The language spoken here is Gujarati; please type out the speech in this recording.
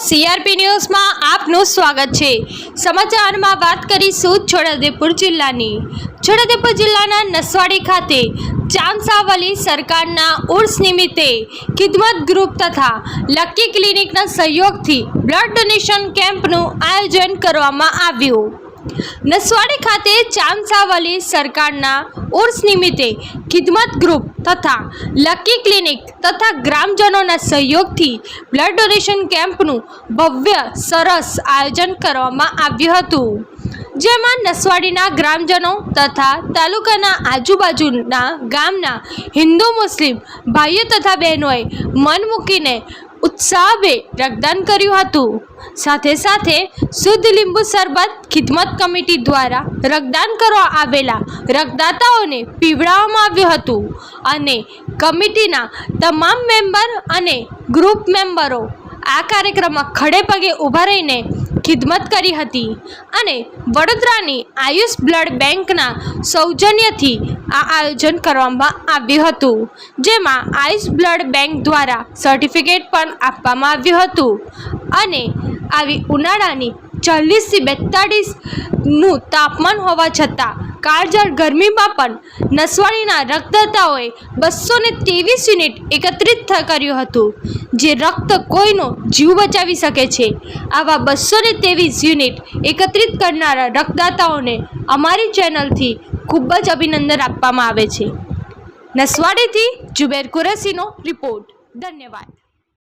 સીઆરપી ન્યૂઝમાં આપનું સ્વાગત છે. સમાચારમાં વાત કરીશું છોટાઉદેપુર જિલ્લાની. છોટાઉદેપુર જિલ્લાના નસવાડી ખાતે ચાંસાવલી સરકારના ઉર્સ નિમિત્તે ખિદમત ગ્રુપ તથા લકી ક્લિનિકના સહયોગથી બ્લડ ડોનેશન કેમ્પનું આયોજન કરવામાં આવ્યું. નસવાડી ખાતે ચામસાવલી સરકારના ઉર્સ નિમિત્તે ખિદમત ગ્રુપ તથા લકી ક્લિનિક તથા ગ્રામજનોના સહયોગથી બ્લડ ડોનેશન કેમ્પનું ભવ્ય, સરસ આયોજન કરવામાં આવ્યું હતું. જેમાં નસવાડીના ગ્રામજનો તથા તાલુકાના આજુબાજુના ગામના હિન્દુ, મુસ્લિમ ભાઈઓ તથા બહેનોએ મન મૂકીને ઉત્સાહભેર રક્તદાન કર્યું હતું. સાથે સાથે શુદ્ધ લીંબુ શરબત ખિદમત કમિટી દ્વારા રક્તદાન કરવા આવેલા રક્તદાતાઓને પીવડાવવામાં આવ્યું હતું અને કમિટીના તમામ મેમ્બર અને ગ્રુપ મેમ્બરો આ કાર્યક્રમમાં ખડે પગે ઊભા રહીને ખિદમત કરી હતી અને વડોદરાની આયુષ બ્લડ બેંકના સૌજન્યથી આ આયોજન કરવામાં આવ્યું હતું, જેમાં આયુષ બ્લડ બેંક દ્વારા સર્ટિફિકેટ પણ આપવામાં આવ્યું હતું અને આવી ઉનાળાની ચાલીસથી બેતાળીસનું તાપમાન હોવા છતાં કાળઝાળ ગરમીમાં પણ નસવાડીના રક્તદાતાઓએ બસો ને ત્રેવીસ યુનિટ એકત્રિત કર્યું હતું, જે રક્ત કોઈનો જીવ બચાવી શકે છે. આવા બસો ને ત્રેવીસ યુનિટ એકત્રિત કરનારા રક્તદાતાઓને અમારી ચેનલથી ખૂબ જ અભિનંદન આપવામાં આવે છે. નસવાડીથી જુબેર કુરેશીનો રિપોર્ટ. ધન્યવાદ.